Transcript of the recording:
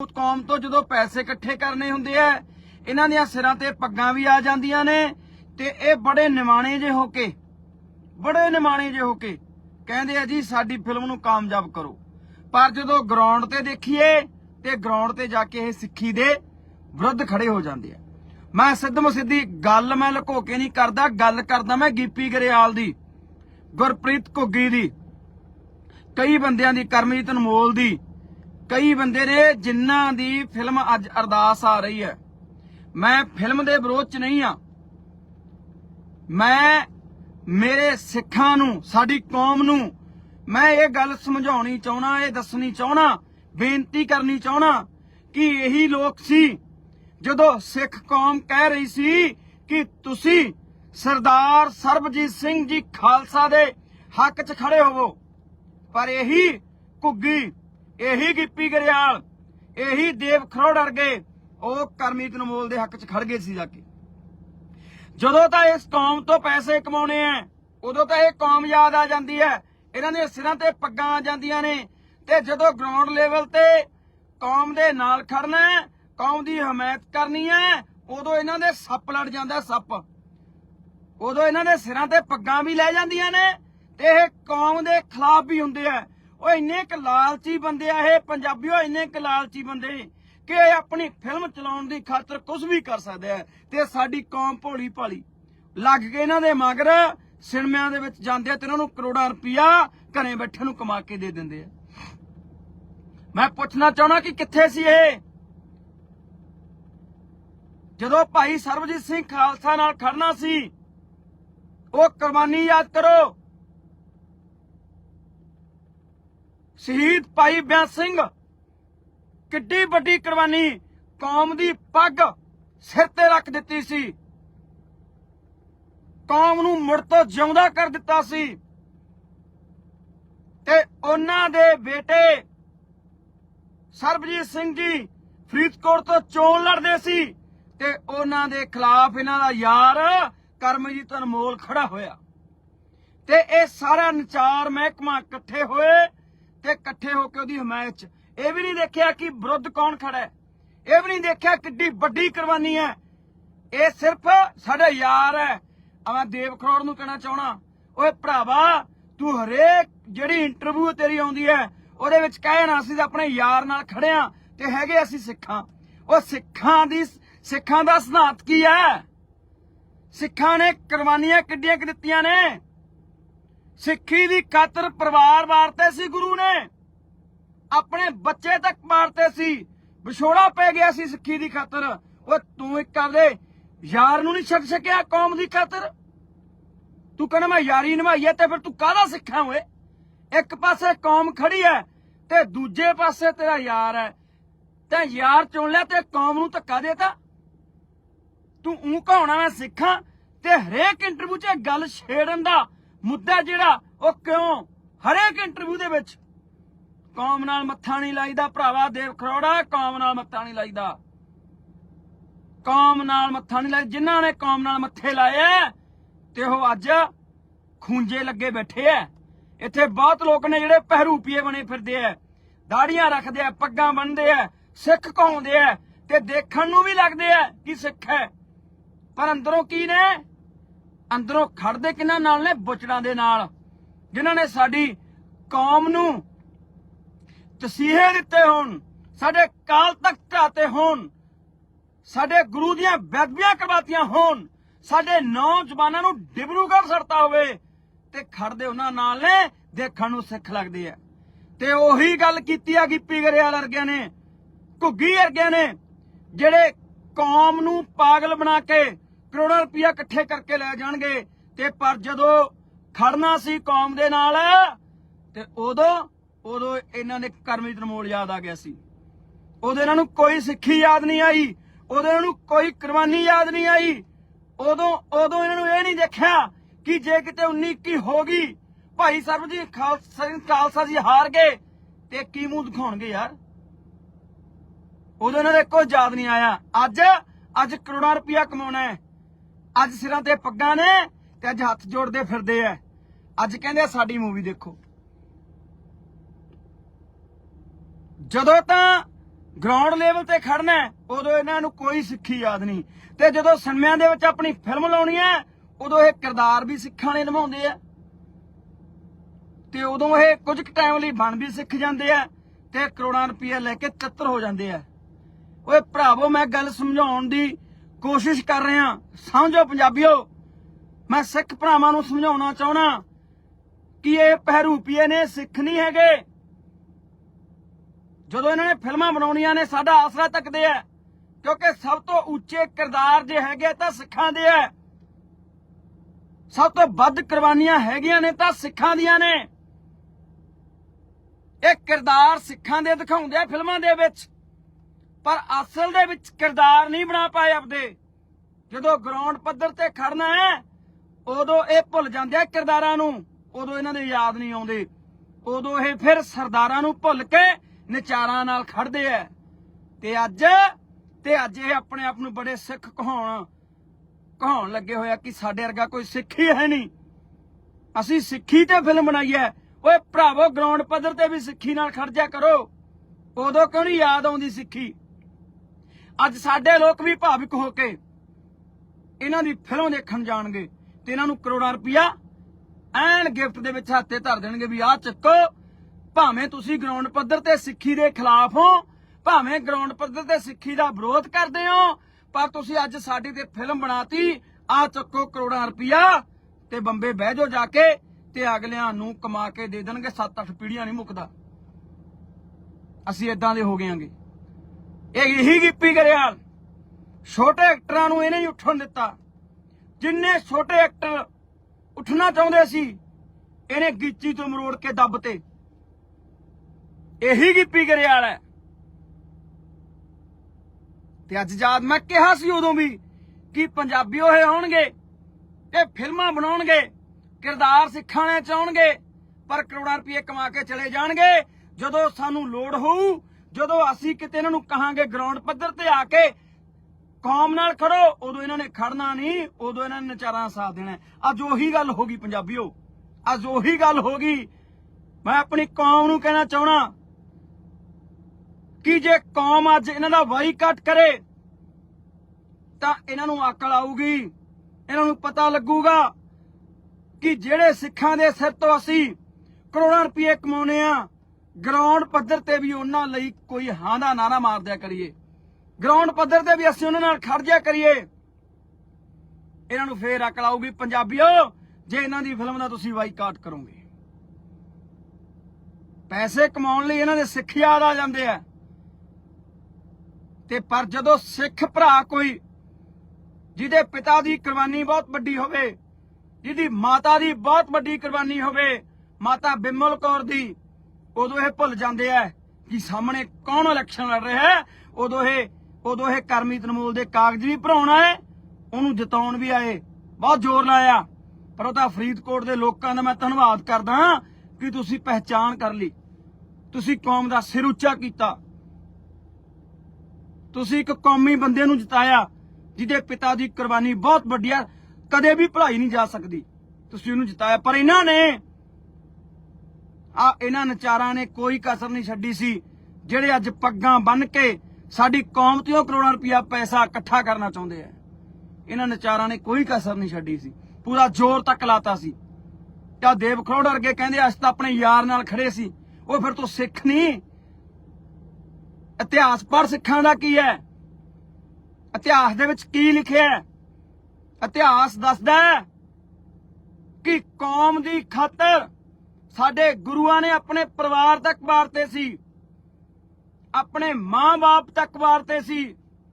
ਕੌਮ ਤੋਂ ਜਦੋਂ ਪੈਸੇ ਇਕੱਠੇ ਕਰਨੇ ਹੁੰਦੇ ਆ, ਇਹਨਾਂ ਦੀਆਂ ਸਿਰਾਂ ਤੇ ਪੱਗਾਂ ਵੀ ਆ ਜਾਂਦੀਆਂ ਨੇ ਤੇ ਇਹ ਬੜੇ ਨਿਮਾਣੇ ਜੇ ਹੋ ਕੇ, ਬੜੇ ਨਿਮਾਣੇ ਜੇ ਹੋ ਕੇ ਕਹਿੰਦੇ ਆ ਜੀ, ਸਾਡੀ ਫਿਲਮ ਨੂੰ ਕਾਮਯਾਬ ਕਰੋ। ਪਰ ਜਦੋਂ ਗਰਾਊਂਡ ਤੇ ਦੇਖੀਏ ਤੇ ਗਰਾਊਂਡ ਤੇ ਜਾ ਕੇ ਇਹ ਸਿੱਖੀ ਦੇ ਵਿਰੁੱਧ ਖੜੇ ਹੋ ਜਾਂਦੇ ਆ। ਮੈਂ ਸਿੱਧਮ ਸਿੱਧੀ ਗੱਲ ਮੈਂ ਲੁਕੋ ਕੇ ਨਹੀਂ ਕਰਦਾ, ਗੱਲ ਕਰਦਾ ਮੈਂ ਗੀਪੀ ਗਰੇਵਾਲ ਦੀ, ਗੁਰਪ੍ਰੀਤ ਘੁੱਗੀ ਦੀ, ਕਈ ਬੰਦਿਆਂ ਦੀ, ਕਰਮਜੀਤ ਅਨਮੋਲ ਦੀ ਕਈ ਬੰਦੇ ਨੇ ਜਿਨ੍ਹਾਂ ਦੀ ਫਿਲਮ ਅੱਜ ਅਰਦਾਸ ਆ ਰਹੀ ਹੈ। ਮੈਂ ਫਿਲਮ ਦੇ ਵਿਰੋਧ ਚ ਨਹੀਂ ਆ ਮੈਂ ਮੇਰੇ ਸਿੱਖਾਂ ਨੂੰ, ਸਾਡੀ ਕੌਮ ਨੂੰ ਮੈਂ ਇਹ ਗੱਲ ਸਮਝਾਉਣੀ ਚਾਹਣਾ ਇਹ ਦੱਸਣੀ ਚਾਹਣਾ ਬੇਨਤੀ ਕਰਨੀ ਚਾਹਣਾ ਕਿ ਇਹੀ ਲੋਕ ਸੀ ਜਦੋਂ ਸਿੱਖ ਕੌਮ ਕਹਿ ਰਹੀ ਸੀ ਕਿ ਤੁਸੀਂ ਸਰਦਾਰ ਸਰਬਜੀਤ ਸਿੰਘ ਜੀ ਖਾਲਸਾ ਦੇ ਹੱਕ 'ਚ ਖੜੇ ਹੋਵੋ। ਪਰ ਇਹੀ ਘੁੱਗੀ ਇਹੀ ਗਿੱਪੀ ਗਰੇਵਾਲ ਇਹੀ ਦੇਵ ਖਰੋੜ ਵਰਗੇ ਉਹ ਕਰਮੀਤ ਨਮੋਲ ਦੇ ਹੱਕ 'ਚ ਖੜ ਗਏ ਸੀ ਜਾ ਕੇ। ਜਦੋਂ ਤਾਂ ਇਸ ਕੌਮ ਤੋਂ ਪੈਸੇ ਕਮਾਉਣੇ ਆ ਉਦੋਂ ਤਾਂ ਇਹ ਕੌਮ ਯਾਦ ਆ ਜਾਂਦੀ ਹੈ ਇਹਨਾਂ ਦੇ ਸਿਰਾਂ ਤੇ ਪੱਗਾਂ ਆ ਜਾਂਦੀਆਂ ਨੇ ਤੇ ਜਦੋਂ ਗਰਾਊਂਡ ਲੈਵਲ ਤੇ ਕੌਮ ਦੇ ਨਾਲ ਖੜਨਾ ਹੈ, ਕੌਮ ਦੀ ਹਮਾਇਤ ਕਰਨੀ ਹੈ ਉਦੋਂ ਇਹਨਾਂ ਦੇ ਸੱਪ ਲੜ ਜਾਂਦਾ ਸੱਪ। ਉਦੋਂ ਇਹਨਾਂ ਦੇ ਸਿਰਾਂ ਤੇ ਪੱਗਾਂ ਵੀ ਲੈ ਜਾਂਦੀਆਂ ਨੇ ਤੇ ਇਹ ਕੌਮ ਦੇ ਖਿਲਾਫ ਵੀ ਹੁੰਦੇ ਆ ਉਹ ਇੰਨੇ ਕ ਲਾਲਚੀ ਬੰਦੇ ਆ ਇਹ, ਪੰਜਾਬੀਓ ਇੰਨੇ ਕ ਲਾਲਚੀ ਬੰਦੇ ਕਿ ਇਹ ਆਪਣੀ ਫਿਲਮ ਚਲਾਉਣ ਦੀ ਖਾਤਰ ਕੁਝ ਵੀ ਕਰ ਸਕਦੇ ਆ ਤੇ ਸਾਡੀ ਕੌਮ ਭੋਲੀ ਭਾਲੀ ਲੱਗ ਕੇ ਇਹਨਾਂ ਦੇ ਮਗਰ, ਸਿਨੇਮਿਆਂ ਦੇ ਵਿੱਚ ਜਾਂਦੇ ਆ ਤੇ ਇਹਨਾਂ ਨੂੰ ਕਰੋੜਾਂ ਰੁਪਈਆ ਘਰੇ ਬੈਠੇ ਨੂੰ ਕਮਾ ਕੇ ਦੇ ਦਿੰਦੇ ਆ। ਮੈਂ ਪੁੱਛਣਾ ਚਾਹਣਾ ਕਿ ਕਿੱਥੇ ਸੀ ਇਹ? ਜਦੋਂ ਭਾਈ ਸਰਬਜੀਤ ਸਿੰਘ ਖਾਲਸਾ ਨਾਲ ਖੜਨਾ ਸੀ, ਉਹ ਕੁਰਬਾਨੀ ਯਾਦ ਕਰੋ। ਸ਼ਹੀਦ ਭਾਈ ਬਿਆਨ ਸਿੰਘ। ਕਿੱਡੀ ਵੱਡੀ ਕੁਰਬਾਨੀ ਕੌਮ ਦੀ ਪੱਗ ਸਿਰ ਤੇ ਰੱਖ ਦਿੱਤੀ ਸੀ। ਕੌਮ ਨੂੰ ਮੁੜ ਤੋਂ ਜਿਉਂਦਾ ਕਰ ਦਿੱਤਾ ਸੀ। ਤੇ ਉਹਨਾਂ ਦੇ ਬੇਟੇ ਸਰਬਜੀਤ ਸਿੰਘ ਜੀ ਫਰੀਦਕੋਟ ਤੋਂ ਚੋਣ ਲੜਦੇ ਸੀ ਤੇ ਉਹਨਾਂ ਦੇ ਖਿਲਾਫ ਇਹਨਾਂ ਦਾ ਯਾਰ ਕਰਮਜੀਤ ਅਨਮੋਲ ਖੜਾ ਹੋਇਆ। ਤੇ ਇਹ ਸਾਰਾ ਨਚਾਰ ਮਹਿਕਮਾ ਇਕੱਠੇ ਹੋਏ ਤੇ ਇਕੱਠੇ ਹੋ ਕੇ ਉਹਦੀ ਹਮਾਇਤ ਚ। ਇਹ ਵੀ ਨਹੀਂ ਦੇਖਿਆ ਕਿ ਵਿਰੁੱਧ ਕੌਣ ਖੜਾ ਹੈ। ਇਹ ਵੀ ਨਹੀਂ ਦੇਖਿਆ ਕਿੱਡੀ ਵੱਡੀ ਕੁਰਬਾਨੀ ਹੈ। ਇਹ ਸਿਰਫ ਸਾਡਾ ਯਾਰ ਹੈ। ਮੈਂ ਦੇਵ ਖਰੋੜ ਨੂੰ ਕਹਿਣਾ ਚਾਹਣਾ ਓਏ ਭਰਾਵਾ, ਤੂੰ ਹਰੇਕ ਜਿਹੜੀ ਇੰਟਰਵਿਊ ਤੇਰੀ ਆਉਂਦੀ ਹੈ, ਉਹਦੇ ਵਿੱਚ ਕਹਿਣਾ ਅਸੀਂ ਆਪਣੇ ਯਾਰ ਨਾਲ ਖੜੇ ਆਂ ਤੇ ਹੈਗੇ ਅਸੀਂ ਸਿੱਖਾਂ। ਉਹ ਸਿੱਖਾਂ ਦੀ, ਸਿੱਖਾਂ ਦਾ ਸਿਧਾਂਤ ਕੀ ਹੈ? ਸਿੱਖਾਂ ਨੇ ਕੁਰਬਾਨੀਆਂ ਕਿੱਡੀਆਂ ਕਿ ਦਿੱਤੀਆਂ ਨੇ? ਸਿੱਖੀ ਦੀ ਖਾਤਰ ਪਰਿਵਾਰ ਵਾਰਤੇ ਸੀ ਗੁਰੂ ਨੇ। ਆਪਣੇ ਬੱਚੇ ਤੱਕ ਮਾਰਤੇ ਸੀ। ਵਿਛੋੜਾ ਪੈ ਗਿਆ ਸੀ ਸਿੱਖੀ ਦੀ ਖਾਤਰ। ਉਹ ਤੂੰ ਇੱਕ ਕਰਦੇ ਯਾਰ ਨੂੰ ਨਹੀਂ ਛੱਡ ਸਕਿਆ ਕੌਮ ਦੀ ਖਾਤਰ। ਤੂੰ ਕਹਿੰਦਾ ਮੈਂ ਯਾਰੀ ਨਿਭਾਈ ਹੈ ਤੇ ਫਿਰ ਤੂੰ ਕਾਹਦਾ ਸਿੱਖਾਂ ਓਏ? ਇੱਕ ਪਾਸੇ ਕੌਮ ਖੜੀ ਹੈ ਤੇ ਦੂਜੇ ਪਾਸੇ ਤੇਰਾ ਯਾਰ ਹੈ ਤੇ ਯਾਰ ਚੁਣ ਲਿਆ ਤੇ ਕੌਮ ਨੂੰ ਧੱਕਾ ਦੇਤਾ। ਤੂੰ ਉਹ ਕਹਾਉਣਾ ਮੈਂ ਸਿੱਖਾਂ ਤੇ ਹਰੇਕ ਇੰਟਰਵਿਊ 'ਚ ਗੱਲ ਛੇੜਨ ਦਾ ਮੁੱਦਾ ਜਿਹੜਾ ਉਹ ਕਿਉਂ? ਹਰੇਕ ਇੰਟਰਵਿਊ ਦੇ ਵਿੱਚ ਕੌਮ ਨਾਲ ਮੱਥਾ ਨਹੀਂ ਲਾਈਦਾ ਭਰਾਵਾ ਦੇਵ ਖਰੋੜਾ ਕੌਮ ਨਾਲ ਮੱਥਾ ਨਹੀਂ ਲਾਈਦਾ। ਕੌਮ ਨਾਲ ਮੱਥਾ ਨਹੀਂ ਲਾਈ ਜਿਨ੍ਹਾਂ ਨੇ ਕੌਮ ਨਾਲ ਮੱਥੇ ਲਾਏ ਆ, ਤੇ ਉਹ ਅੱਜ ਖੂੰਜੇ ਲੱਗੇ ਬੈਠੇ ਐ ਇੱਥੇ ਬਹੁਤ ਲੋਕ ਨੇ ਜਿਹੜੇ ਪਹਿਰੂਪੀਏ ਬਣੇ ਫਿਰਦੇ ਐ ਦਾੜੀਆਂ ਰੱਖਦੇ ਐ ਪੱਗਾਂ ਬੰਨਦੇ ਐ ਸਿੱਖ ਕਹਾਉਂਦੇ ਐ ਤੇ ਦੇਖਣ ਨੂੰ ਵੀ ਲੱਗਦੇ ਐ ਕਿ ਸਿੱਖ ਐ ਪਰ ਅੰਦਰੋਂ ਕੀ ਨੇ? ਅੰਦਰੋਂ ਖੜਦੇ ਕਿਹਨਾਂ ਨਾਲ ਨੇ? ਬੁਚੜਾਂ ਦੇ ਨਾਲ। ਜਿਨ੍ਹਾਂ ਨੇ ਸਾਡੀ ਕੌਮ ਨੂੰ ਤਸੀਹੇ ਦਿੱਤੇ ਹੋਣ, ਸਾਡੇ ਕਾਲ ਤੱਕ ਢਾਤੇ ਹੋਣ, ਸਾਡੇ ਗੁਰੂ ਦੀਆਂ ਬੇਦਬੀਆਂ ਕਰਵਾਤੀਆਂ ਹੋਣ, ਸਾਡੇ ਨੌਜਵਾਨਾਂ ਨੂੰ ਡਿਬਰੂਗੜ੍ਹ ਸੜਤਾ ਹੋਵੇ ਤੇ ਖੜਦੇ ਉਹਨਾਂ ਨਾਲ ਨੇ, ਦੇਖਣ ਨੂੰ ਸਿੱਖ ਲੱਗਦੀ ਹੈ ਤੇ ਉਹੀ ਗੱਲ ਕੀਤੀ ਆ ਕਿ ਗਰੇਵਾਲ ਵਰਗਿਆਂ ਨੇ, ਘੁੱਗੀ ਵਰਗਿਆਂ ਨੇ, ਜਿਹੜੇ ਕੌਮ ਨੂੰ ਪਾਗਲ ਬਣਾ ਕੇ ਕਰੋੜਾਂ ਰੁਪਇਆ ਇਕੱਠੇ ਕਰਕੇ ਲੈ ਜਾਣਗੇ ਤੇ ਪਰ ਜਦੋਂ ਖੜਨਾ ਸੀ ਕੌਮ ਦੇ ਨਾਲ, ਤੇ ਉਦੋਂ ਉਦੋਂ ਇਹਨਾਂ ਦੇ ਕਰਮੀ ਤਰਮੋਲ ਯਾਦ ਆ ਗਿਆ ਸੀ। ਉਦੋਂ ਇਹਨਾਂ ਨੂੰ ਕੋਈ ਸਿੱਖੀ ਯਾਦ ਨਹੀਂ ਆਈ, ਉਦੋਂ ਇਹਨਾਂ ਨੂੰ ਕੋਈ ਕੁਰਬਾਨੀ ਯਾਦ ਨਹੀਂ ਆਈ, ਉਦੋਂ ਉਦੋਂ ਇਹਨਾਂ ਨੂੰ ਇਹ ਨਹੀਂ ਦੇਖਿਆ ਕਿ ਜੇ ਕਿਤੇ 19 ਕੀ ਹੋ ਗਈ, ਭਾਈ ਸਰਬਜੀਤ ਖਾਲਸਾ ਖਾਲਸਾ ਜੀ ਹਾਰ ਗਏ, ਤੇ ਕੀ ਮੂੰਹ ਦਿਖਾਉਣਗੇ ਯਾਰ? ਉਦੋਂ ਇਹਨਾਂ ਦੇ ਕੋਈ ਯਾਦ ਨਹੀਂ ਆਇਆ। ਅੱਜ ਅੱਜ ਕਰੋੜਾਂ ਰੁਪਇਆ ਕਮਾਉਣਾ ਹੈ। ਅੱਜ ਸਿਰਾਂ ਤੇ ਪੱਗਾਂ ਨੇ ਤੇ ਅੱਜ ਹੱਥ ਜੋੜਦੇ ਫਿਰਦੇ ਆ ਅੱਜ ਕਹਿੰਦੇ ਆ, ਸਾਡੀ ਮੂਵੀ ਦੇਖੋ। ਜਦੋਂ ਤਾਂ ਗਰਾਊਂਡ ਲੈਵਲ ਤੇ ਖੜਨਾ ਉਦੋਂ ਇਹਨਾਂ ਨੂੰ ਕੋਈ ਸਿੱਖੀ ਯਾਦ ਨਹੀਂ। ਤੇ ਜਦੋਂ ਸਿਨੇਮਿਆਂ ਦੇ ਵਿੱਚ ਆਪਣੀ ਫਿਲਮ ਲਾਉਣੀ ਹੈ ਉਦੋਂ ਇਹ ਕਿਰਦਾਰ ਵੀ ਸਿੱਖਾਂ ਨੇ ਨਿਭਾਉਂਦੇ ਆ ਤੇ ਉਦੋਂ ਇਹ ਕੁਝ ਕੁ ਟਾਈਮ ਲਈ ਬਣ ਵੀ ਸਿੱਖ ਜਾਂਦੇ ਆ ਤੇ ਕਰੋੜਾਂ ਰੁਪਏ ਲੈ ਕੇ ਤਿੱਤਰ ਹੋ ਜਾਂਦੇ ਆ ਓਏ ਭਰਾਵੋ, ਮੈਂ ਗੱਲ ਸਮਝਾਉਣ ਦੀ ਕੋਸ਼ਿਸ਼ ਕਰ ਰਿਹਾ ਸਮਝੋ ਪੰਜਾਬੀਓ, ਮੈਂ ਸਿੱਖ ਭਰਾਵਾਂ ਨੂੰ ਸਮਝਾਉਣਾ ਚਾਹਣਾ ਕਿ ਇਹ ਪਹਿਰੂਪੀਏ ਨੇ, ਸਿੱਖ ਨਹੀਂ ਹੈਗੇ। ਜਦੋਂ ਇਹਨਾਂ ਨੇ ਫਿਲਮਾਂ ਬਣਾਉਣੀਆਂ ਨੇ, ਸਾਡਾ ਆਸਰਾ ਤੱਕਦੇ ਆ। ਕਿਉਂਕਿ ਸਭ ਤੋਂ ਉੱਚੇ ਕਿਰਦਾਰ ਜੇ ਹੈਗੇ ਤਾਂ ਸਿੱਖਾਂ ਦੇ ਆ। ਸਭ ਤੋਂ ਵੱਧ ਕੁਰਬਾਨੀਆਂ ਹੈਗੀਆਂ ਨੇ, ਤਾਂ ਸਿੱਖਾਂ ਦੀਆਂ ਨੇ। ਇਹ ਕਿਰਦਾਰ ਸਿੱਖਾਂ ਦੇ ਦਿਖਾਉਂਦੇ ਆ ਫਿਲਮਾਂ ਦੇ ਵਿੱਚ। ਪਰ ਅਸਲ ਦੇ ਵਿੱਚ ਕਿਰਦਾਰ ਨਹੀਂ ਬਣਾ ਪਾਏ ਆਪਦੇ। ਜਦੋਂ ਗਰਾਊਂਡ ਪੱਧਰ ਤੇ ਖੜਨਾ ਹੈ, ਉਦੋਂ ਇਹ ਭੁੱਲ ਜਾਂਦੇ ਆ ਕਿਰਦਾਰਾਂ ਨੂੰ। ਉਦੋਂ ਇਹਨਾਂ ਦੇ ਯਾਦ ਨਹੀਂ ਆਉਂਦੇ। ਉਦੋਂ ਇਹ ਫਿਰ ਸਰਦਾਰਾਂ ਨੂੰ ਭੁੱਲ ਕੇ ਨਚਾਰਾਂ ਨਾਲ ਖੜਦੇ ਆ। ਤੇ ਅੱਜ ਤੇ ਅੱਜ ਇਹ ਆਪਣੇ ਆਪ ਨੂੰ ਬੜੇ ਸਿੱਖ ਕਹਾਉਣ ਕਹਾਉਣ ਲੱਗੇ ਹੋਇਆ ਕਿ ਸਾਡੇ ਵਰਗਾ ਕੋਈ ਸਿੱਖ ਹੀ ਹੈ ਨਹੀਂ। ਅਸੀਂ ਸਿੱਖੀ ਤੇ ਫਿਲਮ ਬਣਾਈ ਹੈ। ਓਏ ਭਰਾਵੋ ਗਰਾਊਂਡ ਪੱਧਰ ਤੇ ਵੀ ਸਿੱਖੀ ਨਾਲ ਖੜ ਜਾ ਕਰੋ। ਉਦੋਂ ਕਿਉਂ ਨਹੀਂ ਯਾਦ ਆਉਂਦੀ ਸਿੱਖੀ? ਅੱਜ ਸਾਡੇ ਲੋਕ ਵੀ ਭਾਵਿਕ ਹੋ ਕੇ ਇਹਨਾਂ ਦੀ ਫਿਲਮ ਦੇਖਣ ਜਾਣਗੇ ਤੇ ਇਹਨਾਂ ਨੂੰ ਕਰੋੜਾਂ ਰੁਪਇਆ ਐਨ ਗਿਫਟ ਦੇ ਵਿੱਚ ਹੱਥੇ ਧਰ ਦੇਣਗੇ ਵੀ ਆਹ ਚੱਕੋ, ਭਾਵੇਂ ਤੁਸੀਂ ਗਰਾਊਂਡ ਪੱਧਰ ਤੇ ਸਿੱਖੀ ਦੇ ਖਿਲਾਫ ਹੋ, ਭਾਵੇਂ ਗਰਾਊਂਡ ਪੱਧਰ ਤੇ ਸਿੱਖੀ ਦਾ ਵਿਰੋਧ ਕਰਦੇ ਹੋ, ਪਰ ਤੁਸੀਂ ਅੱਜ ਸਾਡੀ ਤੇ ਫਿਲਮ ਬਣਾਤੀ, ਆਹ ਚੱਕੋ ਕਰੋੜਾਂ ਰੁਪਇਆ ਤੇ ਬੰਬੇ ਬਹਿ ਜਾਓ ਜਾ ਕੇ ਤੇ ਅਗਲਿਆਂ ਨੂੰ ਕਮਾ ਕੇ ਦੇ ਦੇਣਗੇ 7-8 ਪੀੜੀਆਂ ਨਹੀਂ ਮੁੱਕਦਾ। ਅਸੀਂ ਇਦਾਂ ਦੇ ਹੋ ਗਏਾਂਗੇ ਇਹ ਇਹੀ ਗਿੱਪੀ ਕਰਿਆ। ਛੋਟੇ ਐਕਟਰਾਂ ਨੂੰ ਇਹਨੇ ਹੀ ਉੱਠਣ ਦਿੱਤਾ। ਜਿੰਨੇ ਛੋਟੇ ਐਕਟਰ ਉੱਠਣਾ ਚਾਹੁੰਦੇ ਸੀ, ਇਹਨੇ ਗਿੱਚੀ ਤੋਂ ਮਰੋੜ ਕੇ ਦੱਬ ਤੇ। ਇਹੀ ਗਿੱਪੀ ਗਰੇਵਾਲ ਹੈ। ਤੇ ਅੱਜ ਯਾਦ ਮੈਂ ਕਿਹਾ ਸੀ ਉਦੋਂ ਵੀ ਕਿ ਪੰਜਾਬੀ ਹੋਏ ਹੋਣਗੇ, ਇਹ ਫਿਲਮਾਂ ਬਣਾਉਣਗੇ, ਕਿਰਦਾਰ ਸਿੱਖਾਣੇ ਚਾਹਣਗੇ, ਪਰ ਕਰੋੜਾਂ ਰੁਪਏ ਕਮਾ ਕੇ ਚਲੇ ਜਾਣਗੇ। ਜਦੋਂ ਸਾਨੂੰ ਲੋੜ ਹੋਊ ਜਦੋਂ ਅਸੀਂ ਕਿਤੇ ਇਹਨਾਂ ਨੂੰ ਕਹਾਂਗੇ ਗਰਾਊਂਡ ਪੱਧਰ ਤੇ ਆ ਕੇ ਕੌਮ ਨਾਲ ਖੜੋ, ਉਦੋਂ ਇਹਨਾਂ ਨੇ ਖੜਨਾ ਨਹੀਂ, ਉਦੋਂ ਇਹਨਾਂ ਨੇ ਨਚਾਰਾਂ ਦਾ ਸਾਥ ਦੇਣਾ ਅੱਜ ਉਹੀ ਗੱਲ ਹੋ ਗਈ ਪੰਜਾਬੀਓ। ਅੱਜ ਉਹੀ ਗੱਲ ਹੋ ਗਈ। ਮੈਂ ਆਪਣੀ ਕੌਮ ਨੂੰ ਕਹਿਣਾ ਚਾਹਣਾ ਕਿ ਜੇ ਕੌਮ ਅੱਜ ਇਹਨਾਂ ਦਾ ਵਾਈਕਾਟ ਕਰੇ, ਤਾਂ ਇਹਨਾਂ ਨੂੰ ਅਕਲ ਆਊਗੀ। ਇਹਨਾਂ ਨੂੰ ਪਤਾ ਲੱਗੂਗਾ ਕਿ ਜਿਹੜੇ ਸਿੱਖਾਂ ਦੇ ਸਿਰ ਤੋਂ ਅਸੀਂ ਕਰੋੜਾਂ ਰੁਪਏ ਕਮਾਉਨੇ ਆ ਗਰਾਊਂਡ ਪੱਧਰ ਤੇ ਵੀ ਉਹਨਾਂ ਲਈ ਕੋਈ ਹਾਂ ਦਾ ਨਾਰਾ ਮਾਰ ਦਿਆ ਕਰੀਏ। ਗਰਾਊਂਡ ਪੱਧਰ ਤੇ ਵੀ ਅਸੀਂ ਉਹਨਾਂ ਨਾਲ ਖੜ ਜਾ ਕਰੀਏ। ਇਹਨਾਂ ਨੂੰ ਫੇਰ ਅਕਲ ਆਊਗੀ ਪੰਜਾਬੀਓ, ਜੇ ਇਹਨਾਂ ਦੀ ਫਿਲਮ ਦਾ ਤੁਸੀਂ ਬਾਈਕਾਟ ਕਰੋਗੇ। ਪੈਸੇ ਕਮਾਉਣ ਲਈ ਇਹਨਾਂ ਦੇ ਸਿੱਖ ਯਾਦ ਆ ਜਾਂਦੇ ਆ। ਤੇ ਪਰ ਜਦੋਂ ਸਿੱਖ ਭਰਾ ਕੋਈ ਜਿਹਦੇ ਪਿਤਾ ਦੀ ਕੁਰਬਾਨੀ ਬਹੁਤ ਵੱਡੀ ਹੋਵੇ, ਜਿਹਦੀ ਮਾਤਾ ਦੀ ਬਹੁਤ ਵੱਡੀ ਕੁਰਬਾਨੀ ਹੋਵੇ, ਮਾਤਾ ਬਿਮਲ ਕੌਰ ਦੀ ਉਦੋਂ ਇਹ ਭੁੱਲ ਜਾਂਦੇ ਆ ਕਿ ਸਾਹਮਣੇ ਕੌਣ ਇਲੈਕਸ਼ਨ ਲੜ ਰਿਹਾ ਹੈ? ਉਦੋਂ ਇਹ ਉਦੋਂ ਇਹ ਕਰਮੀ ਤਨਮੂਲ ਦੇ ਕਾਗਜ਼ ਵੀ ਭਰਾਉਣ ਆਏ, ਉਹਨੂੰ ਜਿਤਾਉਣ ਵੀ ਆਏ। ਬਹੁਤ ਜ਼ੋਰ ਲਾਇਆ। ਪਰ ਉਹ ਤਾਂ ਫਰੀਦਕੋਟ ਦੇ ਲੋਕਾਂ ਦਾ ਮੈਂ ਧੰਨਵਾਦ ਕਰਦਾ ਕਿ ਤੁਸੀਂ ਪਹਿਚਾਣ ਕਰ ਲਈ। ਤੁਸੀਂ ਕੌਮ ਦਾ ਸਿਰ ਉੱਚਾ ਕੀਤਾ। ਤੁਸੀਂ ਇੱਕ ਕੌਮੀ ਬੰਦੇ ਨੂੰ ਜਿਤਾਇਆ, ਜਿਹਦੇ ਪਿਤਾ ਦੀ ਕੁਰਬਾਨੀ ਬਹੁਤ ਵੱਡੀ ਆ। ਕਦੇ ਵੀ ਭੁਲਾਈ ਨਹੀਂ ਜਾ ਸਕਦੀ। ਤੁਸੀਂ ਉਹਨੂੰ ਜਿਤਾਇਆ। ਪਰ ਇਹਨਾਂ ਨੇ ਆ ਇਹਨਾਂ ਨਚਾਰਾਂ ਨੇ ਕੋਈ ਕਸਰ ਨਹੀਂ ਛੱਡੀ ਸੀ, ਜਿਹੜੇ ਅੱਜ ਪੱਗਾਂ ਬੰਨ ਕੇ ਸਾਡੀ ਕੌਮ ਤੋਂ ਕਰੋੜਾਂ ਰੁਪਇਆ ਪੈਸਾ ਇਕੱਠਾ ਕਰਨਾ ਚਾਹੁੰਦੇ ਆ। ਇਹਨਾਂ ਨਚਾਰਾਂ ਨੇ ਕੋਈ ਕਸਰ ਨਹੀਂ ਛੱਡੀ ਸੀ, ਪੂਰਾ ਜ਼ੋਰ ਤੱਕ ਲਾਤਾ ਸੀ। ਤਾਂ ਦੇਵ ਖਰੋੜ ਵਰਗੇ ਕਹਿੰਦੇ, ਅਸੀਂ ਤਾਂ ਆਪਣੇ ਯਾਰ ਨਾਲ ਖੜੇ ਸੀ, ਉਹ ਫਿਰ ਤੂੰ ਸਿੱਖ ਨਹੀਂ। ਇਤਿਹਾਸ ਪੜ੍ਹ ਸਿੱਖਾਂ ਦਾ ਕੀ ਹੈ? ਇਤਿਹਾਸ ਦੇ ਵਿੱਚ ਕੀ ਲਿਖਿਆ ਹੈ? ਇਤਿਹਾਸ ਦੱਸਦਾ ਹੈ ਕਿ ਕੌਮ ਦੀ ਖਾਤਰ ਸਾਡੇ ਗੁਰੂਆਂ ਨੇ ਆਪਣੇ ਪਰਿਵਾਰ ਤੱਕ ਵਾਰਤੇ ਸੀ। ਆਪਣੇ ਮਾਂ-ਬਾਪ ਤੱਕ ਵਾਰਤੇ ਸੀ।